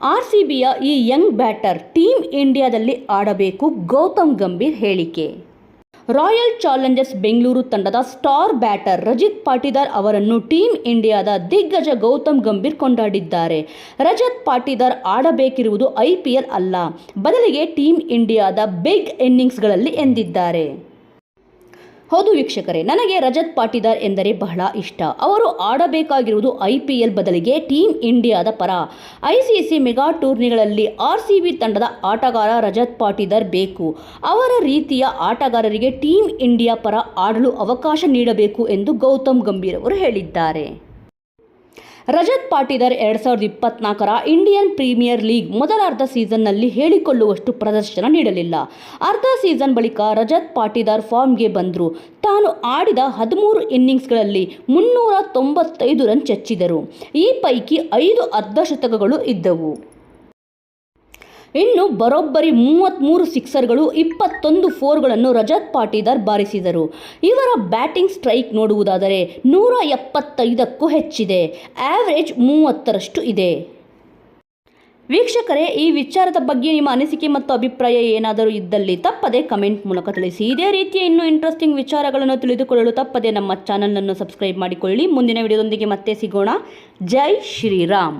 R C ಬಿಯ ಈ Young batter team ಇಂಡಿಯಾದಲ್ಲಿ ಆಡಬೇಕು ಗೌತಮ್ ಗಂಭೀರ್ ಹೇಳಿಕೆ. ರಾಯಲ್ ಚಾಲೆಂಜರ್ಸ್ ಬೆಂಗಳೂರು ತಂಡದ ಸ್ಟಾರ್ ಬ್ಯಾಟರ್ ರಜಿತ್ ಪಾಟೀದಾರ್ ಅವರನ್ನು ಟೀಮ್ ಇಂಡಿಯಾದ ದಿಗ್ಗಜ ಗೌತಮ್ ಗಂಭೀರ್ ಕೊಂಡಾಡಿದ್ದಾರೆ. ರಜತ್ ಪಾಟೀದಾರ್ ಆಡಬೇಕಿರುವುದು ಐಪಿಎಲ್ ಅಲ್ಲ, ಬದಲಿಗೆ ಟೀಮ್ ಇಂಡಿಯಾದ ಬಿಗ್ ಇನ್ನಿಂಗ್ಸ್ಗಳಲ್ಲಿ ಎಂದಿದ್ದಾರೆ. ಹೌದು ವೀಕ್ಷಕರೇ, ನನಗೆ ರಜತ್ ಪಾಟೀದಾರ್ ಎಂದರೆ ಬಹಳ ಇಷ್ಟ. ಅವರು ಆಡಬೇಕಾಗಿರುವುದು ಐ ಪಿ ಎಲ್ ಬದಲಿಗೆ ಟೀಮ್ ಇಂಡಿಯಾದ ಪರ. ಐ ಸಿ ಸಿ ಮೆಗಾ ಟೂರ್ನಿಗಳಲ್ಲಿ ಆರ್ ಸಿ ಬಿ ತಂಡದ ಆಟಗಾರ ರಜತ್ ಪಾಟಿದಾರ್ ಬೇಕು. ಅವರ ರೀತಿಯ ಆಟಗಾರರಿಗೆ ಟೀಮ್ ಇಂಡಿಯಾ ಪರ ಆಡಲು ಅವಕಾಶ ನೀಡಬೇಕು ಎಂದು ಗೌತಮ್ ಗಂಭೀರ್ ಅವರು ಹೇಳಿದ್ದಾರೆ. ರಜತ್ ಪಾಟೀದರ್ ಎರಡು ಸಾವಿರದ ಇಪ್ಪತ್ನಾಲ್ಕರ ಇಂಡಿಯನ್ ಪ್ರೀಮಿಯರ್ ಲೀಗ್ ಮೊದಲ ಅರ್ಧ ಸೀಸನ್ನಲ್ಲಿ ಹೇಳಿಕೊಳ್ಳುವಷ್ಟು ಪ್ರದರ್ಶನ ನೀಡಲಿಲ್ಲ. ಅರ್ಧ ಸೀಸನ್ ಬಳಿಕ ರಜತ್ ಪಾಟೀದಾರ್ ಫಾರ್ಮ್ಗೆ ಬಂದರು. ತಾನು ಆಡಿದ ಹದಿಮೂರು ಇನ್ನಿಂಗ್ಸ್ಗಳಲ್ಲಿ ಮುನ್ನೂರ ತೊಂಬತ್ತೈದು ರನ್ ಚಚ್ಚಿದರು. ಈ ಪೈಕಿ ಐದು ಅರ್ಧಶತಕಗಳು ಇದ್ದವು. ಇನ್ನು ಬರೋಬ್ಬರಿ ಮೂವತ್ತ್ಮೂರು ಸಿಕ್ಸರ್ಗಳು ಇಪ್ಪತ್ತೊಂದು ಫೋರ್ಗಳನ್ನು ರಜತ್ ಪಾಟೀದಾರ್ ಬಾರಿಸಿದರು. ಇವರ ಬ್ಯಾಟಿಂಗ್ ಸ್ಟ್ರೈಕ್ ನೋಡುವುದಾದರೆ ನೂರ ಎಪ್ಪತ್ತೈದಕ್ಕೂ ಹೆಚ್ಚಿದೆ. ಆವರೇಜ್ ಮೂವತ್ತರಷ್ಟು ಇದೆ. ವೀಕ್ಷಕರೇ, ಈ ವಿಚಾರದ ಬಗ್ಗೆ ನಿಮ್ಮ ಅನಿಸಿಕೆ ಮತ್ತು ಅಭಿಪ್ರಾಯ ಏನಾದರೂ ಇದ್ದಲ್ಲಿ ತಪ್ಪದೆ ಕಮೆಂಟ್ ಮೂಲಕ ತಿಳಿಸಿ. ಇದೇ ರೀತಿಯ ಇನ್ನೂ ಇಂಟ್ರೆಸ್ಟಿಂಗ್ ವಿಚಾರಗಳನ್ನು ತಿಳಿದುಕೊಳ್ಳಲು ತಪ್ಪದೆ ನಮ್ಮ ಚಾನಲನ್ನು ಸಬ್ಸ್ಕ್ರೈಬ್ ಮಾಡಿಕೊಳ್ಳಿ. ಮುಂದಿನ ವಿಡಿಯೋದೊಂದಿಗೆ ಮತ್ತೆ ಸಿಗೋಣ. ಜೈ ಶ್ರೀರಾಮ್.